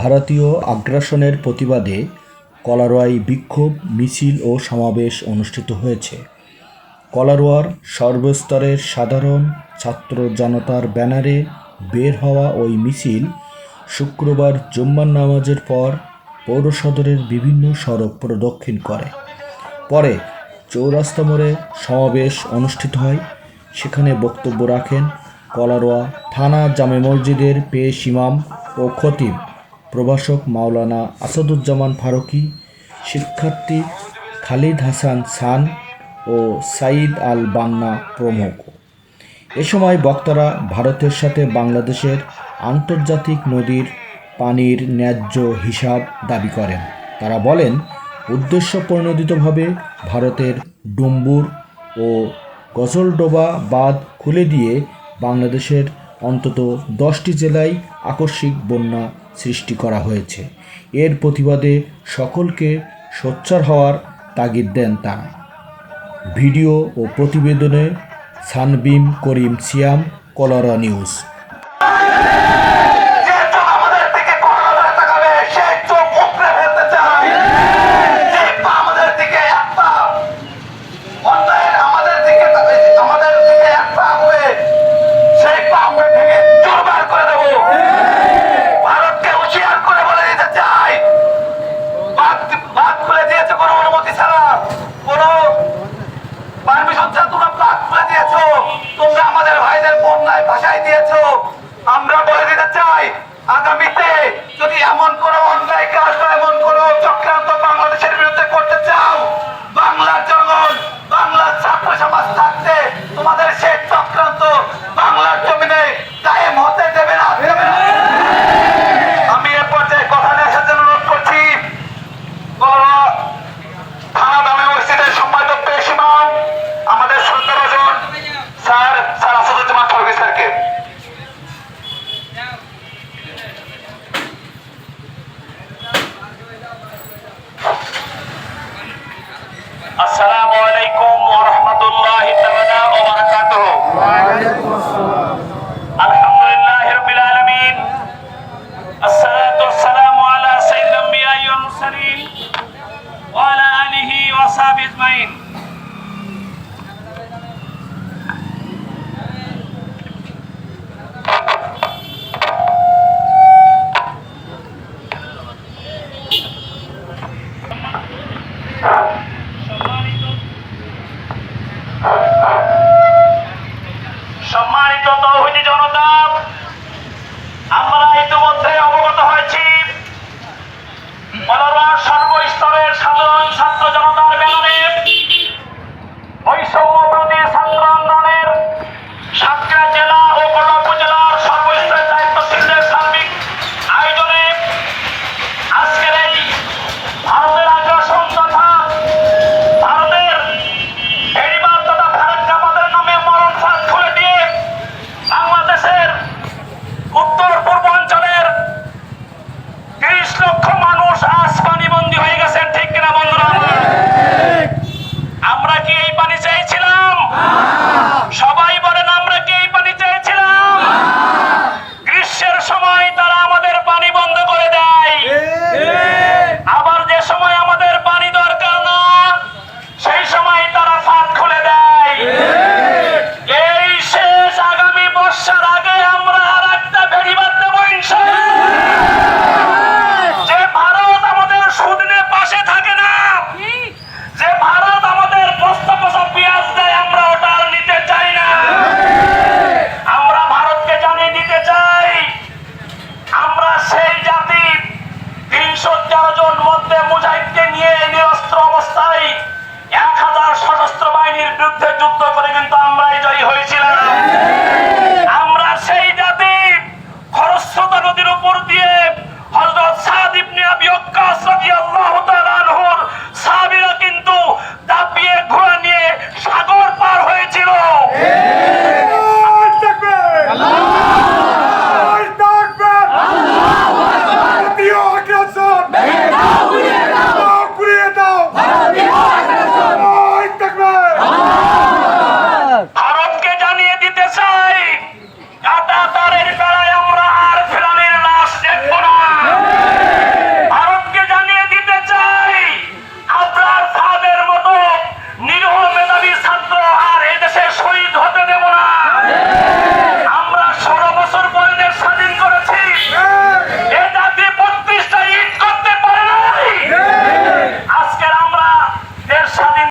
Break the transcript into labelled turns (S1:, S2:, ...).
S1: ভারতীয় আগ্রাসনের প্রতিবাদে কলারোয়ায় বিক্ষোভ, মিছিল ও সমাবেশ অনুষ্ঠিত হয়েছে। কলারোয়ার সর্বস্তরের সাধারণ ছাত্র জনতার ব্যানারে বের হওয়া ওই মিছিল শুক্রবার জুম্মার নামাজের পর পৌরসদরের বিভিন্ন সড়ক প্রদক্ষিণ করে। পরে চৌরাস্তা মোড়ে সমাবেশ অনুষ্ঠিত হয়। সেখানে বক্তব্য রাখেন কলারোয়া থানা জামে মসজিদের পেশ ইমাম ও খতিব। প্রভাষক মাওলানা আসাদুজ্জামান ফারুকী, শিক্ষার্থী খালিদ হাসান সান ও সাইদ আল বান্না প্রমুখ। এ সময় বক্তারা ভারতের সাথে বাংলাদেশের আন্তর্জাতিক নদীর পানির ন্যায্য হিসাব দাবি করেন। তারা বলেন, উদ্দেশ্য প্রণোদিতভাবে ভারতের ডুম্বুর ও গজলডোবা বাঁধ খুলে দিয়ে বাংলাদেশের অন্তত দশটি জেলায় আকস্মিক বন্যা সৃষ্টি করা হয়েছে। এর প্রতিবাদে সকলকে সোচ্চার হওয়ার তাগিদ দেন তারা। ভিডিও ও প্রতিবেদনে সানবিম করিম সিয়াম, কলরা নিউজ।
S2: আসহাবি আজমাইন সম্মানিত তৌহিদি জনতা